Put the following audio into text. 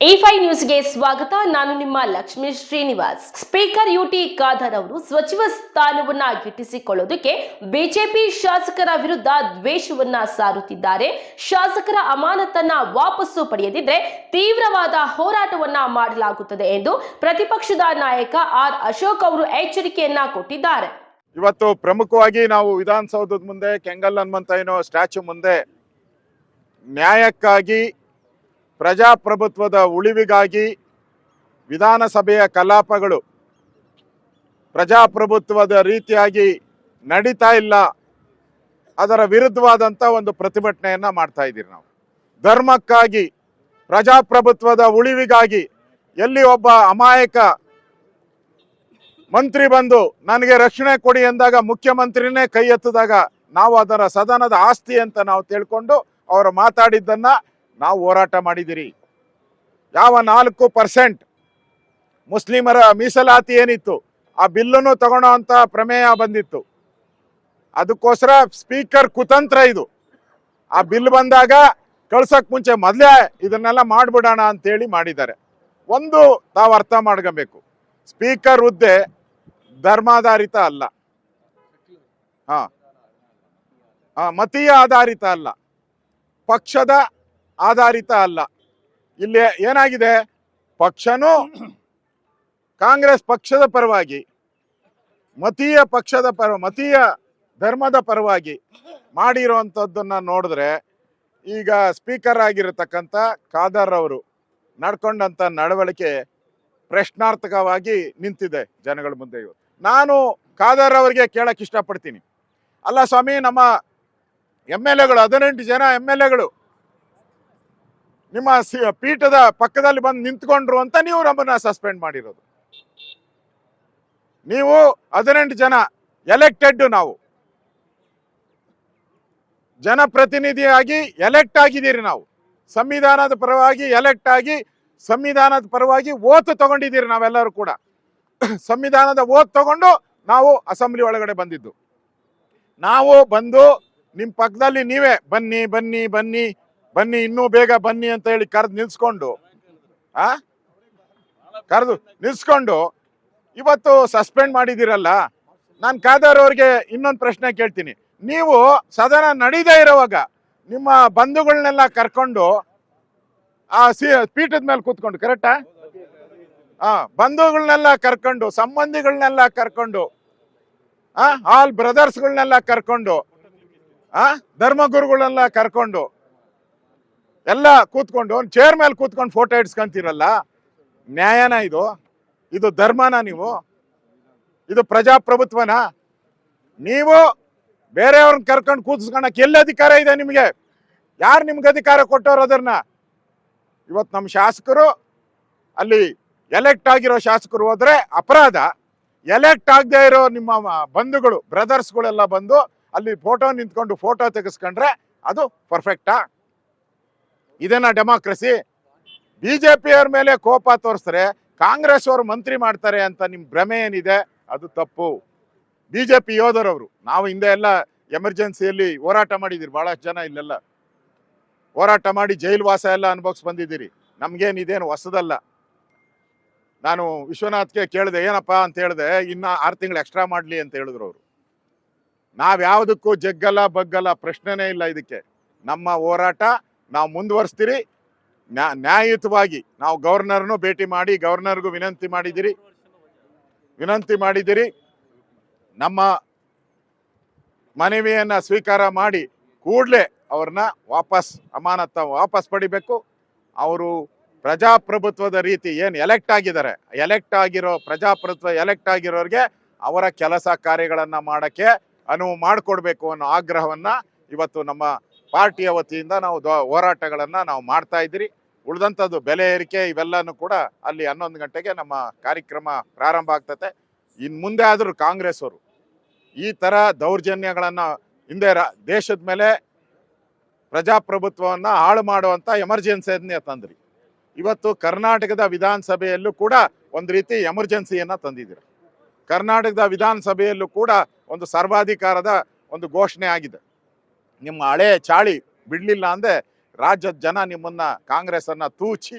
A news ನ್ಯೂಸ್ಗೆ ಸ್ವಾಗತ. ನಾನು ನಿಮ್ಮ Lakshmi Srinivas. Speaker U T Khader ಅವರು ಸಚಿವ ಸ್ಥಾನವನ್ನ ಗಿಟ್ಟಿಸಿಕೊಳ್ಳೋದಕ್ಕೆ ಬಿಜೆಪಿ ಶಾಸಕರ ವಿರುದ್ಧ ದ್ವೇಷವನ್ನ ಸಾರುತ್ತಿದ್ದಾರೆ. ಶಾಸಕರ ಅಮಾನತನ್ನ ವಾಪಸ್ಸು ಪಡೆಯದಿದ್ರೆ ತೀವ್ರವಾದ ಹೋರಾಟವನ್ನ ಮಾಡಲಾಗುತ್ತದೆ ಎಂದು ಪ್ರತಿಪಕ್ಷದ ನಾಯಕ ಆರ್ ಅಶೋಕ್ ಅವರು ಎಚ್ಚರಿಕೆಯನ್ನ ಕೊಟ್ಟಿದ್ದಾರೆ. ಇವತ್ತು ಪ್ರಮುಖವಾಗಿ ನಾವು ವಿಧಾನಸೌಧದ ಮುಂದೆ, ಕೆಂಗಲ್ ಹನುಮಂತಯ್ಯನೋ ಸ್ಟ್ಯಾಚು ಮುಂದೆ ನ್ಯಾಯಕ್ಕಾಗಿ ಪ್ರಜಾಪ್ರಭುತ್ವದ ಉಳಿವಿಗಾಗಿ ವಿಧಾನಸಭೆಯ ಕಲಾಪಗಳು ಪ್ರಜಾಪ್ರಭುತ್ವದ ರೀತಿಯಾಗಿ ನಡೀತಾ ಇಲ್ಲ. ಅದರ ವಿರುದ್ಧವಾದಂಥ ಒಂದು ಪ್ರತಿಭಟನೆಯನ್ನು ಮಾಡ್ತಾ ಇದ್ದೀರಿ ನಾವು. ಧರ್ಮಕ್ಕಾಗಿ, ಪ್ರಜಾಪ್ರಭುತ್ವದ ಉಳಿವಿಗಾಗಿ ಎಲ್ಲಿ ಒಬ್ಬ ಅಮಾಯಕ ಮಂತ್ರಿ ಬಂದು ನನಗೆ ರಕ್ಷಣೆ ಕೊಡಿ ಎಂದಾಗ ಮುಖ್ಯಮಂತ್ರಿನೇ ಕೈ ಎತ್ತಿದಾಗ ನಾವು ಅದರ ಸದನದ ಆಸ್ತಿ ಅಂತ ನಾವು ತಿಳ್ಕೊಂಡು ಅವರು ಮಾತಾಡಿದ್ದನ್ನ ನಾವು ಹೋರಾಟ ಮಾಡಿದಿರಿ ಯಾವ ನಾಲ್ಕು ಪರ್ಸೆಂಟ್ ಮುಸ್ಲಿಮರ ಮೀಸಲಾತಿ ಏನಿತ್ತು ಆ ಬಿಲ್ಲನ್ನು ತಗೊಳ್ಳೋ ಅಂತ ಪ್ರಮೇಯ ಬಂದಿತ್ತು. ಅದಕ್ಕೋಸ್ಕರ ಸ್ಪೀಕರ್ ಕುತಂತ್ರ ಇದು. ಆ ಬಿಲ್ ಬಂದಾಗ ಕಳ್ಸಕ್ ಮುಂಚೆ ಮೊದಲೇ ಇದನ್ನೆಲ್ಲ ಮಾಡ್ಬಿಡೋಣ ಅಂತೇಳಿ ಮಾಡಿದ್ದಾರೆ. ಒಂದು ತಾವು ಅರ್ಥ ಮಾಡ್ಕೋಬೇಕು. ಸ್ಪೀಕರ್ ಹುದ್ದೆ ಧರ್ಮಾಧಾರಿತ ಅಲ್ಲ. ಹಾ, ಮತೀಯ ಆಧಾರಿತ ಅಲ್ಲ. ಪಕ್ಷದ ಆಧಾರಿತ ಅಲ್ಲ. ಇಲ್ಲಿ ಏನಾಗಿದೆ? ಪಕ್ಷನೂ ಕಾಂಗ್ರೆಸ್ ಪಕ್ಷದ ಪರವಾಗಿ, ಮತೀಯ ಪಕ್ಷದ ಪರ, ಮತೀಯ ಧರ್ಮದ ಪರವಾಗಿ ಮಾಡಿರುವಂಥದ್ದನ್ನ ನೋಡಿದ್ರೆ ಈಗ ಸ್ಪೀಕರ್ ಆಗಿರತಕ್ಕಂಥ ಖಾದರ್ ಅವರು ನಡ್ಕೊಂಡಂಥ ನಡವಳಿಕೆ ಪ್ರಶ್ನಾರ್ಥಕವಾಗಿ ನಿಂತಿದೆ ಜನಗಳ ಮುಂದೆ ಇವತ್ತು. ನಾನು ಖಾದರ್ ಅವರಿಗೆ ಕೇಳಕ್ ಇಷ್ಟಪಡ್ತೀನಿ. ಅಲ್ಲ ಸ್ವಾಮಿ, ನಮ್ಮ ಎಂ ಎಲ್ ಎಗಳು, ಹದಿನೆಂಟು ಜನ ಎಂ ಎಲ್ ಎಗಳು ನಿಮ್ಮ ಪೀಠದ ಪಕ್ಕದಲ್ಲಿ ಬಂದು ನಿಂತ್ಕೊಂಡ್ರು ಅಂತ ನೀವು ನಮ್ಮನ್ನ ಸಸ್ಪೆಂಡ್ ಮಾಡಿರೋದು. ನೀವು ಹದಿನೆಂಟು ಜನ ಎಲೆಕ್ಟೆಡ್ ನಾವು. ಜನಪ್ರತಿನಿಧಿಯಾಗಿ ಎಲೆಕ್ಟ್ ಆಗಿದ್ದೀರಿ ನಾವು. ಸಂವಿಧಾನದ ಪರವಾಗಿ ಎಲೆಕ್ಟ್ ಆಗಿ, ಸಂವಿಧಾನದ ಪರವಾಗಿ ಓತು ತಗೊಂಡಿದ್ದೀರಿ ನಾವೆಲ್ಲರೂ ಕೂಡ. ಸಂವಿಧಾನದ ಓತ್ ತಗೊಂಡು ನಾವು ಅಸೆಂಬ್ಲಿ ಒಳಗಡೆ ಬಂದಿದ್ದು. ನಾವು ಬಂದು ನಿಮ್ಮ ಪಕ್ಕದಲ್ಲಿ ನೀವೇ, ಬನ್ನಿ ಬನ್ನಿ ಬನ್ನಿ ಬನ್ನಿ, ಇನ್ನೂ ಬೇಗ ಬನ್ನಿ ಅಂತ ಹೇಳಿ ಕರೆದು ನಿಲ್ಸ್ಕೊಂಡು, ಆ? ಕರೆದು ನಿಲ್ಸ್ಕೊಂಡು, ಇವತ್ತು ಸಸ್ಪೆಂಡ್ ಮಾಡಿದಿರಲ್ಲ ನಾನು ಖಾದರ್ ಅವ್ರಿಗೆ ಇನ್ನೊಂದು ಪ್ರಶ್ನೆ ಕೇಳ್ತೀನಿ. ನೀವು ಸದನ ನಡೀದೇ ಇರುವಾಗ ನಿಮ್ಮ ಬಂಧುಗಳನ್ನೆಲ್ಲ ಕರ್ಕೊಂಡು, ಆ ಸಿ, ಪೀಠದ ಮೇಲೆ ಕೂತ್ಕೊಂಡು ಕರೆಕ್ಟಾ ಆ? ಬಂಧುಗಳನ್ನೆಲ್ಲ ಕರ್ಕೊಂಡು ಸಂಬಂಧಿಗಳನ್ನೆಲ್ಲ ಕರ್ಕೊಂಡು, ಆ ಆಲ್ ಬ್ರದರ್ಸ್ಗಳನ್ನೆಲ್ಲ ಕರ್ಕೊಂಡು, ಆ ಧರ್ಮಗುರುಗಳನ್ನೆಲ್ಲ ಕರ್ಕೊಂಡು ಎಲ್ಲ ಕೂತ್ಕೊಂಡು ಒಂದು ಚೇರ್ ಮೇಲೆ ಕೂತ್ಕೊಂಡು ಫೋಟೋ ಇಡ್ಸ್ಕೊಂತೀರಲ್ಲ? ನ್ಯಾಯನ ಇದು? ಇದು ಧರ್ಮನ ನೀವು? ಇದು ಪ್ರಜಾಪ್ರಭುತ್ವನ? ನೀವು ಬೇರೆಯವ್ರನ್ನ ಕರ್ಕೊಂಡು ಕೂತ್ಸ್ಕೊಳಕ್ ಎಲ್ಲಿ ಅಧಿಕಾರ ಇದೆ ನಿಮಗೆ? ಯಾರು ನಿಮ್ಗೆ ಅಧಿಕಾರ ಕೊಟ್ಟವ್ರು ಅದನ್ನ? ಇವತ್ತು ನಮ್ಮ ಶಾಸಕರು, ಅಲ್ಲಿ ಎಲೆಕ್ಟ್ ಆಗಿರೋ ಶಾಸಕರು ಹೋದ್ರೆ ಅಪರಾಧ. ಎಲೆಕ್ಟ್ ಆಗದೆ ಇರೋ ನಿಮ್ಮ ಬಂಧುಗಳು ಬ್ರದರ್ಸ್ಗಳೆಲ್ಲ ಬಂದು ಅಲ್ಲಿ ಫೋಟೋ ನಿಂತ್ಕೊಂಡು ಫೋಟೋ ತೆಗೆಸ್ಕೊಂಡ್ರೆ ಅದು ಪರ್ಫೆಕ್ಟಾ ಇದೇನಾ ಡೆಮಾಕ್ರಸಿ ಪಿಯವ್ರ ಮೇಲೆ ಕೋಪ ತೋರಿಸ್ತಾರೆ, ಕಾಂಗ್ರೆಸ್ ಅವರು ಮಂತ್ರಿ ಮಾಡ್ತಾರೆ ಅಂತ ನಿಮ್ ಭ್ರಮೆ ಏನಿದೆ, ಅದು ತಪ್ಪು. ಬಿಜೆಪಿ ಯೋಧರವರು ನಾವು ಹಿಂದೆ ಎಲ್ಲ ಎಮರ್ಜೆನ್ಸಿಯಲ್ಲಿ ಹೋರಾಟ ಮಾಡಿದಿರಿ, ಬಹಳಷ್ಟು ಜನ ಇಲ್ಲೆಲ್ಲ. ಹೋರಾಟ ಮಾಡಿ ಜೈಲು ವಾಸ ಎಲ್ಲ ಅನುಭವಿಸ್ ಬಂದಿದ್ದೀರಿ ನಮ್ಗೇನಿದೇನು ಹೊಸದಲ್ಲ. ನಾನು ವಿಶ್ವನಾಥ್ಗೆ ಕೇಳಿದೆ, ಏನಪ್ಪ ಅಂತ ಹೇಳಿದೆ, ಇನ್ನ ಆರು ತಿಂಗಳು ಎಕ್ಸ್ಟ್ರಾ ಮಾಡ್ಲಿ ಅಂತ ಹೇಳಿದ್ರು ಅವರು. ನಾವ್ ಯಾವುದಕ್ಕೂ ಜಗ್ಗಲ್ಲ, ಬಗ್ಗಲ್ಲ, ಪ್ರಶ್ನೆನೇ ಇಲ್ಲ ಇದಕ್ಕೆ. ನಮ್ಮ ಹೋರಾಟ ನಾವು ಮುಂದುವರಿಸ್ತೀರಿ. ನ್ಯಾ- ನ್ಯಾಯಯುತವಾಗಿ ನಾವು ಗವರ್ನರ್ನು ಭೇಟಿ ಮಾಡಿ, ಗವರ್ನರ್ಗೂ ವಿನಂತಿ ಮಾಡಿದಿರಿ ವಿನಂತಿ ಮಾಡಿದಿರಿ ನಮ್ಮ ಮನವಿಯನ್ನು ಸ್ವೀಕಾರ ಮಾಡಿ ಕೂಡಲೇ ಅವ್ರನ್ನ ವಾಪಸ್, ಅಮಾನತ ವಾಪಸ್ ಪಡಿಬೇಕು. ಅವರು ಪ್ರಜಾಪ್ರಭುತ್ವದ ರೀತಿ ಏನು ಎಲೆಕ್ಟ್ ಆಗಿದ್ದಾರೆ, ಎಲೆಕ್ಟ್ ಆಗಿರೋ ಪ್ರಜಾಪ್ರಭುತ್ವ, ಎಲೆಕ್ಟ್ ಆಗಿರೋರಿಗೆ ಅವರ ಕೆಲಸ ಕಾರ್ಯಗಳನ್ನು ಮಾಡೋಕ್ಕೆ ಅನುವು ಮಾಡಿಕೊಡ್ಬೇಕು ಅನ್ನೋ ಆಗ್ರಹವನ್ನು ಇವತ್ತು ನಮ್ಮ ಪಾರ್ಟಿಯ ವತಿಯಿಂದ ನಾವು ಹೋರಾಟಗಳನ್ನ ನಾವು ಮಾಡ್ತಾ ಇದ್ದೀರಿ. ಉಳಿದಂಥದ್ದು ಬೆಲೆ ಏರಿಕೆ ಇವೆಲ್ಲನೂ ಕೂಡ ಅಲ್ಲಿ ಹನ್ನೊಂದು ಗಂಟೆಗೆ ನಮ್ಮ ಕಾರ್ಯಕ್ರಮ ಪ್ರಾರಂಭ ಆಗ್ತತೆ. ಇನ್ನು ಮುಂದೆ ಆದರೂ ಕಾಂಗ್ರೆಸ್ ಅವರು ಈ ಥರ ದೌರ್ಜನ್ಯಗಳನ್ನ ಹಿಂದೆ ದೇಶದ ಮೇಲೆ ಪ್ರಜಾಪ್ರಭುತ್ವವನ್ನ ಹಾಳು ಮಾಡುವಂಥ ಎಮರ್ಜೆನ್ಸಿಯನ್ನೇ ತಂದ್ರಿ. ಇವತ್ತು ಕರ್ನಾಟಕದ ವಿಧಾನಸಭೆಯಲ್ಲೂ ಕೂಡ ಒಂದು ರೀತಿ ಎಮರ್ಜೆನ್ಸಿಯನ್ನ ತಂದಿದ್ದೀರ. ಕರ್ನಾಟಕದ ವಿಧಾನಸಭೆಯಲ್ಲೂ ಕೂಡ ಒಂದು ಸರ್ವಾಧಿಕಾರದ ಒಂದು ಘೋಷಣೆ ಆಗಿದೆ. ನಿಮ್ಮ ಹಳೆ ಚಾಳಿ ಬಿಡಲಿಲ್ಲ ಅಂದ್ರೆ ರಾಜ್ಯದ ಜನ ನಿಮ್ಮನ್ನ ಕಾಂಗ್ರೆಸನ್ನು ತೂಚಿ